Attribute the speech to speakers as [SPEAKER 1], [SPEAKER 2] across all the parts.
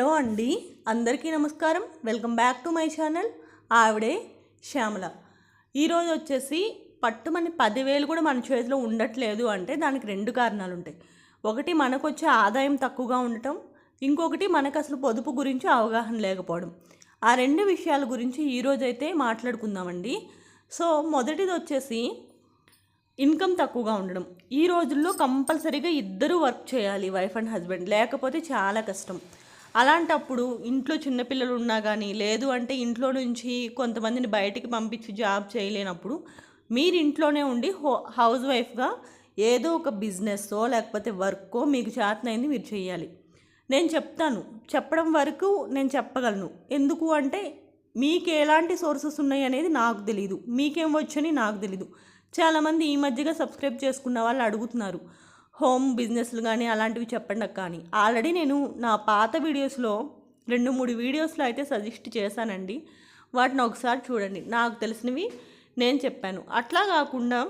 [SPEAKER 1] Hello అండి అందరికీ నమస్కారం. Welcome back to my channel. ఆవిడే శ్యామల. ఈరోజు వచ్చేసి పట్టుమని పదివేలు కూడా మన చేతిలో ఉండట్లేదు అంటే దానికి రెండు కారణాలు ఉంటాయి. ఒకటి మనకు వచ్చే ఆదాయం తక్కువగా ఉండటం ఇంకొకటి మనకు అసలు పొదుపు గురించి అవగాహన లేకపోవడం. ఆ రెండు విషయాల గురించి ఈరోజు అయితే మాట్లాడుకుందామండి. సో మొదటిది వచ్చేసి ఇన్కమ్ తక్కువగా ఉండడం. ఈ రోజుల్లో కంపల్సరీగా ఇద్దరు వర్క్ చేయాలి వైఫ్ అండ్ హస్బెండ్. లేకపోతే చాలా కష్టం. అలాంటప్పుడు ఇంట్లో చిన్నపిల్లలు ఉన్నా కానీ లేదు అంటే ఇంట్లో నుంచి కొంతమందిని బయటికి పంపించి జాబ్ చేయలేనప్పుడు మీరు ఇంట్లోనే ఉండి హో హౌస్ వైఫ్గా ఏదో ఒక బిజినెస్సో లేకపోతే వర్కో మీకు చేతనైంది మీరు చేయాలి నేను చెప్తాను. చెప్పడం వరకు నేను చెప్పగలను. ఎందుకు అంటే మీకు ఎలాంటి సోర్సెస్ ఉన్నాయి అనేది నాకు తెలియదు మీకేం వచ్చని నాకు తెలీదు. చాలామంది ఈ మధ్యగా సబ్స్క్రైబ్ చేసుకున్న వాళ్ళు అడుగుతున్నారు. హోమ్ బిజినెస్లు కానీ అలాంటివి చెప్పండి అక్క అని. ఆల్రెడీ నేను నా పాత వీడియోస్లో రెండు మూడు వీడియోస్లో అయితే సజెస్ట్ చేశానండి. వాటిని ఒకసారి చూడండి. నాకు తెలిసినవి నేను చెప్పాను. అట్లా కాకుండా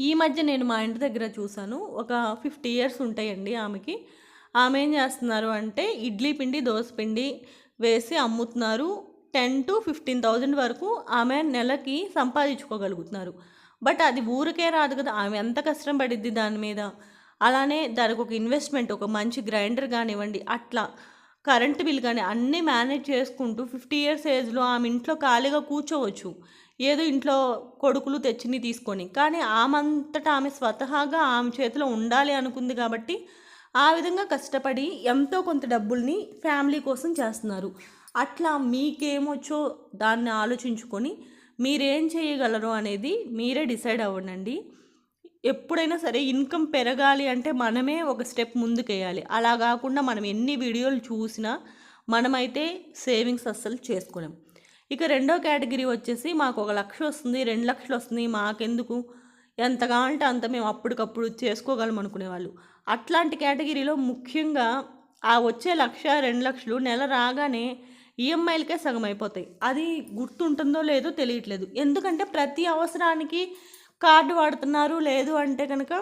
[SPEAKER 1] ఈ మధ్య నేను మా ఇంటి దగ్గర చూశాను. ఒక ఫిఫ్టీ ఇయర్స్ ఉంటాయండి ఆమెకి. ఆమె ఏం చేస్తున్నారు అంటే ఇడ్లీ పిండి దోశ పిండి వేసి అమ్ముతున్నారు. టెన్ టు ఫిఫ్టీన్ థౌజండ్ వరకు ఆమె నెలకి సంపాదించుకోగలుగుతున్నారు. బట్ అది ఊరికే రాదు కదా ఆమె ఎంత కష్టం పడిద్ది దాని మీద. అలానే దానికి ఒక ఇన్వెస్ట్మెంట్ ఒక మంచి గ్రైండర్ కానివ్వండి అట్లా కరెంట్ బిల్ కానీ అన్నీ మేనేజ్ చేసుకుంటూ ఫిఫ్టీ ఇయర్స్ ఏజ్లో ఆమె ఇంట్లో ఖాళీగా కూర్చోవచ్చు. ఏదో ఇంట్లో కొడుకులు తెచ్చిని తీసుకొని. కానీ ఆమంతటా ఆమె స్వతహాగా ఆమె చేతిలో ఉండాలి అనుకుంది కాబట్టి ఆ విధంగా కష్టపడి ఎంతో కొంత డబ్బుల్ని ఫ్యామిలీ కోసం చేస్తున్నారు. అట్లా మీకేమొచ్చో దాన్ని ఆలోచించుకొని మీరేం చేయగలరు అనేది మీరే డిసైడ్ అవ్వండి ఎప్పుడైనా సరే ఇన్కమ్ పెరగాలి అంటే మనమే ఒక స్టెప్ ముందుకేయాలి. అలా కాకుండా మనం ఎన్ని వీడియోలు చూసినా మనమైతే సేవింగ్స్ అస్సలు చేసుకోలేం. ఇక రెండో కేటగిరీ వచ్చేసి మాకు ఒక లక్ష వస్తుంది రెండు లక్షలు వస్తుంది మాకెందుకు? ఎంత కావాలంటే అంత మేము అప్పటికప్పుడు చేసుకోగలం అనుకునే వాళ్ళు అట్లాంటి కేటగిరీలో ముఖ్యంగా ఆ వచ్చే లక్ష రెండు లక్షలు నెల రాగానే ఈఎంఐలకే సగం అయిపోతాయి. అది గుర్తుంటుందో లేదో తెలియట్లేదు. ఎందుకంటే ప్రతి అవసరానికి కార్డు వాడుతున్నారు లేదు అంటే కనుక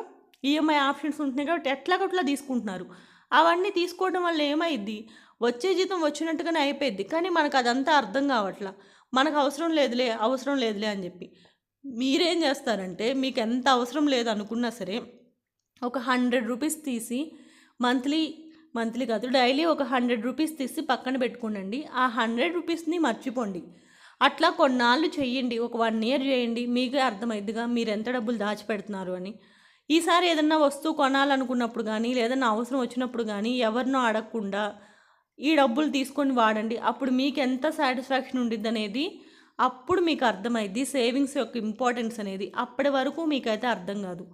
[SPEAKER 1] ఈఎంఐ ఆప్షన్స్ ఉంటున్నాయి కాబట్టి ఎట్లాగట్లా తీసుకుంటున్నారు. అవన్నీ తీసుకోవడం వల్ల ఏమైద్ది? వచ్చే జీతం వచ్చినట్టుగానే అయిపోయింది కానీ మనకు అదంతా అర్థం కావట్లా. మనకు అవసరం లేదులే అవసరం లేదులే అని చెప్పి. మీరేం చేస్తారంటే మీకు ఎంత అవసరం లేదు అనుకున్నా సరే ఒక హండ్రెడ్ రూపీస్ తీసి మంత్లీ మంత్లీ కాదు డైలీ ఒక హండ్రెడ్ రూపీస్ తీసి పక్కన పెట్టుకోండి ఆ హండ్రెడ్ రూపీస్ని మర్చిపోండి. అట్లా కొన్నాళ్ళు చేయండి ఒక వన్ ఇయర్ చేయండి మీకే అర్థమైద్దిగా మీరు ఎంత డబ్బులు దాచిపెడుతున్నారు అని. ఈసారి ఏదన్నా వస్తువు కొనాలనుకున్నప్పుడు కానీ లేదన్నా అవసరం వచ్చినప్పుడు కానీ ఎవరినో అడగకుండా ఈ డబ్బులు తీసుకొని వాడండి. అప్పుడు మీకు ఎంత సాటిస్ఫాక్షన్ ఉండిద్ది అనేది అప్పుడు మీకు అర్థమైద్ది సేవింగ్స్ యొక్క ఇంపార్టెన్స్ అనేది. అప్పటి వరకు మీకైతే అర్థం కాదు.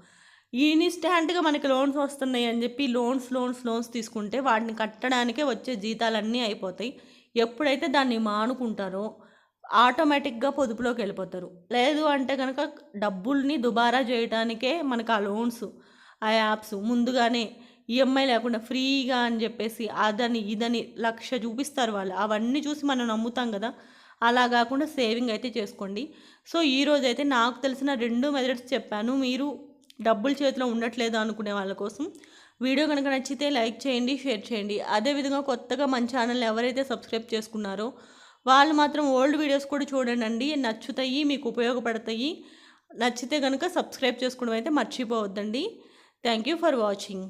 [SPEAKER 1] ఇన్స్టాంట్గా మనకి లోన్స్ వస్తున్నాయి అని చెప్పి లోన్స్ లోన్స్ లోన్స్ తీసుకుంటే వాటిని కట్టడానికే వచ్చే జీతాలన్నీ అయిపోతాయి. ఎప్పుడైతే దాన్ని మానుకుంటారో ఆటోమేటిక్గా పొదుపులోకి వెళ్ళిపోతారు. లేదు అంటే కనుక డబ్బుల్ని దుబారా చేయడానికే మనకు ఆ లోన్స్ ఆ యాప్స్ ముందుగానే ఈఎంఐ లేకుండా ఫ్రీగా అని చెప్పేసి అదని ఇదని లక్ష చూపిస్తారు వాళ్ళు. అవన్నీ చూసి మనం నమ్ముతాం కదా. అలా కాకుండా సేవింగ్ అయితే చేసుకోండి. సో ఈరోజైతే నాకు తెలిసిన రెండు మెథడ్స్ చెప్పాను. మీరు డబ్బులు చేతిలో ఉండట్లేదు అనుకునే వాళ్ళ కోసం. వీడియో కనుక నచ్చితే లైక్ చేయండి షేర్ చేయండి. అదేవిధంగా కొత్తగా మన ఛానల్ని ఎవరైతే సబ్స్క్రైబ్ చేసుకున్నారో వాళ్ళు మాత్రం ఓల్డ్ వీడియోస్ కూడా చూడండి నచ్చుతాయి మీకు ఉపయోగపడతాయి. నచ్చితే కనుక సబ్స్క్రైబ్ చేసుకోవడం అయితే మర్చిపోవద్దండి. Thank you for watching.